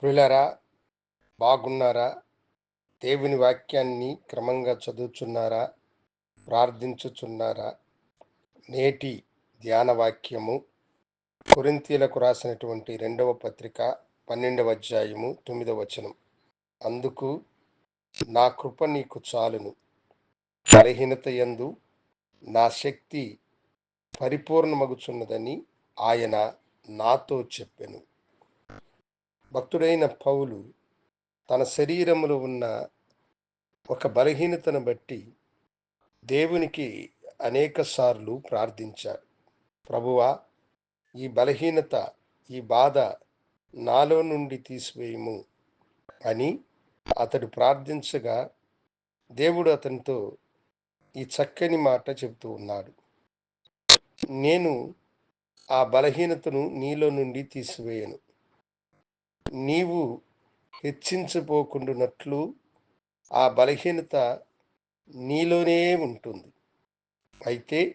ప్రియులారా బాగున్నారా? దేవుని వాక్యాన్ని క్రమంగా చదువుచున్నారా? ప్రార్థించుచున్నారా? నేటి ధ్యాన వాక్యము కొరింతీలకు రాసినటువంటి రెండవ పత్రిక పన్నెండవ అధ్యాయము తొమ్మిదవ వచనం. అందుకు నా కృప నీకు చాలును. బలహీనత యందు నా శక్తి పరిపూర్ణమగుచున్నదని ఆయన నాతో చెప్పెను. భక్తుడైన పౌలు తన శరీరంలో ఉన్న ఒక బలహీనతను బట్టి దేవునికి అనేక సార్లు ప్రార్థించాడు. ప్రభువా ఈ బలహీనత ఈ బాధ నాలో నుండి తీసివేయము అని అతడు ప్రార్థించగా దేవుడు అతనితో ఈ చక్కని మాట చెబుతూ ఉన్నాడు. నేను ఆ బలహీనతను నీలో నుండి తీసివేయను. నీవు హెచ్చించబోకుండునట్లు ఆ బలహీనత నీలోనే ఉంటుంది. అయితే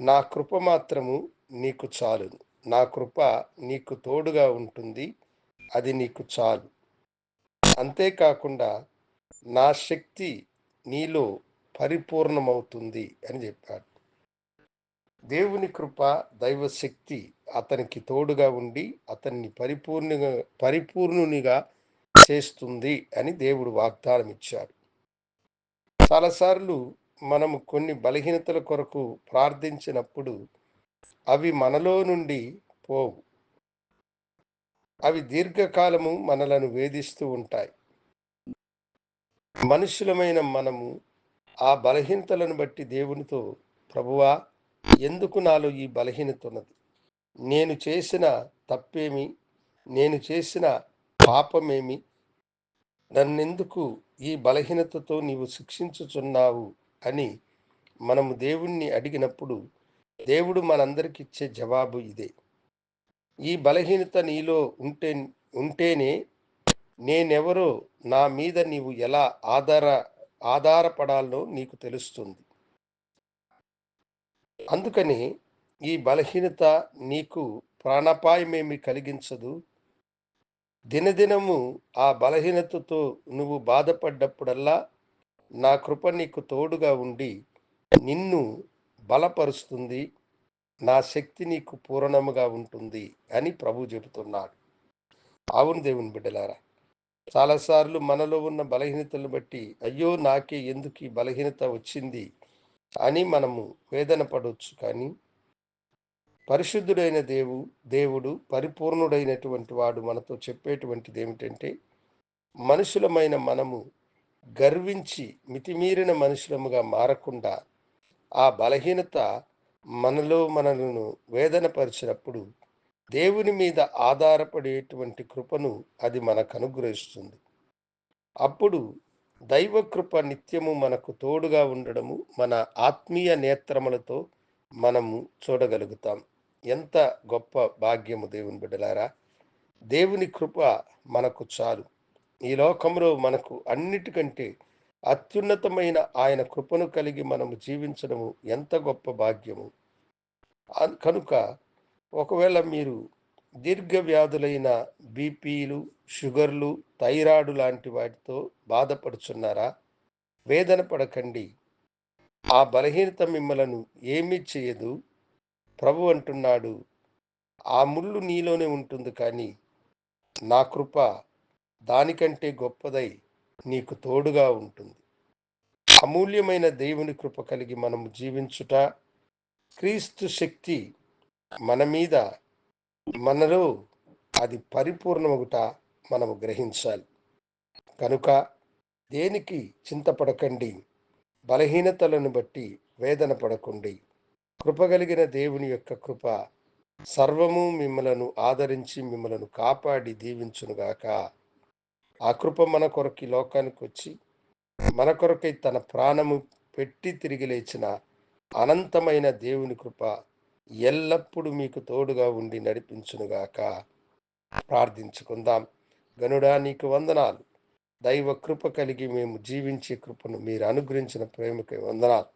నా కృప మాత్రము నీకు చాలును. నా కృప నీకు తోడుగా ఉంటుంది. అది నీకు చాలు. అంతేకాకుండా నా శక్తి నీలో పరిపూర్ణమవుతుంది అని చెప్పాడు. దేవుని కృప దైవశక్తి అతనికి తోడుగా ఉండి అతన్ని పరిపూర్ణగా పరిపూర్ణునిగా చేస్తుంది అని దేవుడు వాగ్దానం ఇచ్చాడు. చాలాసార్లు మనము కొన్ని బలహీనతల కొరకు ప్రార్థించినప్పుడు అవి మనలో నుండి పోవు. అవి దీర్ఘకాలము మనలను వేధిస్తూ ఉంటాయి. మనుషులమైన మనము ఆ బలహీనతలను బట్టి దేవునితో ప్రభువా ఎందుకు నాలో ఈ బలహీనత ఉన్నది? నేను చేసిన తప్పేమి? నేను చేసిన పాపమేమి? నన్నెందుకు ఈ బలహీనతతో నీవు శిక్షించుచున్నావు అని మనము దేవుణ్ణి అడిగినప్పుడు దేవుడు మనందరికి ఇచ్చే జవాబు ఇదే. ఈ బలహీనత నీలో ఉంటే ఉంటేనే నేనెవరో నా మీద నీవు ఎలా ఆధార ఆధారపడాలో నీకు తెలుస్తుంది. అందుకని ఈ బలహీనత నీకు ప్రాణాపాయమేమి కలిగించదు. దినదినము ఆ బలహీనతతో నువ్వు బాధపడ్డప్పుడల్లా నా కృప నీకు తోడుగా ఉండి నిన్ను బలపరుస్తుంది. నా శక్తి నీకు పూరణముగా ఉంటుంది అని ప్రభు చెబుతున్నాడు. అవును దేవుని బిడ్డలారా చాలాసార్లు మనలో ఉన్న బలహీనతలను బట్టి అయ్యో నాకే ఎందుకు ఈ బలహీనత వచ్చింది? అని మనము వేదన పడవచ్చు కానీ పరిశుద్ధుడైన దేవు దేవుడు పరిపూర్ణుడైనటువంటి వాడు మనతో చెప్పేటువంటిది ఏమిటంటే మనుషులమైన మనము గర్వించి మితిమీరిన మనుషులముగా మారకుండా ఆ బలహీనత మనలో మనలను వేదనపరిచినప్పుడు దేవుని మీద ఆధారపడేటువంటి కృపను అది మనకు అనుగ్రహిస్తుంది. అప్పుడు దైవకృప నిత్యము మనకు తోడుగా ఉండడము మన ఆత్మీయ నేత్రములతో మనము చూడగలుగుతాం. ఎంత గొప్ప భాగ్యము దేవుని బిడ్డలారా! దేవుని కృప మనకు చాలు. ఈ లోకంలో మనకు అన్నిటికంటే అత్యున్నతమైన ఆయన కృపను కలిగి మనము జీవించడము ఎంత గొప్ప భాగ్యము! కనుక ఒకవేళ మీరు దీర్ఘ వ్యాధులైన బీపీలు షుగర్లు థైరాయిడ్ లాంటి వాటితో బాధపడుచున్నారా? వేదన పడకండి. ఆ బలహీనత మిమ్మలను ఏమీ చేయదు. ప్రభు అంటున్నాడు ఆ ముళ్ళు నీలోనే ఉంటుంది కానీ నా కృప దానికంటే గొప్పదై నీకు తోడుగా ఉంటుంది. అమూల్యమైన దేవుని కృప కలిగి మనము జీవించుట క్రీస్తు శక్తి మన మీద మనలో అది పరిపూర్ణమగుట మనము గ్రహించాలి. కనుక దేనికి చింతపడకండి? బలహీనతలను బట్టి వేదన పడకండి. కృపగలిగిన దేవుని యొక్క కృప సర్వము మిమ్మలను ఆదరించి మిమ్మలను కాపాడి దీవించునుగాక ఆ కృప మన కొరకి లోకానికి వచ్చి మన కొరకై తన ప్రాణము పెట్టి తిరిగి లేచిన అనంతమైన దేవుని కృప ఎల్లప్పుడూ మీకు తోడుగా ఉండి నడిపించునుగాక ప్రార్థించుకుందాం. గనుడా నీకు వందనాలు. దైవ కృప కలిగి మేము జీవించే కృపను మీరు అనుగ్రహించిన ప్రేమకి వందనాలు.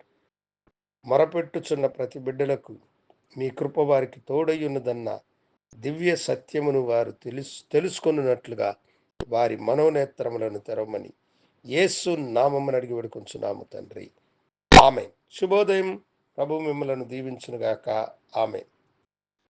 మొరపెట్టుచున్న ప్రతి బిడ్డలకు మీ కృప వారికి తోడయ్యున్నదన్న దివ్య సత్యమును వారు తెలుసు తెలుసుకున్నట్లుగా వారి మనోనేత్రములను తెరవమని యేసు నామమ్మని అడిగి వేడుకొంచున్నాము తండ్రి. ఆమె శుభోదయం. ప్రభు మిమ్మలను దీవించునుగాక. ఆమె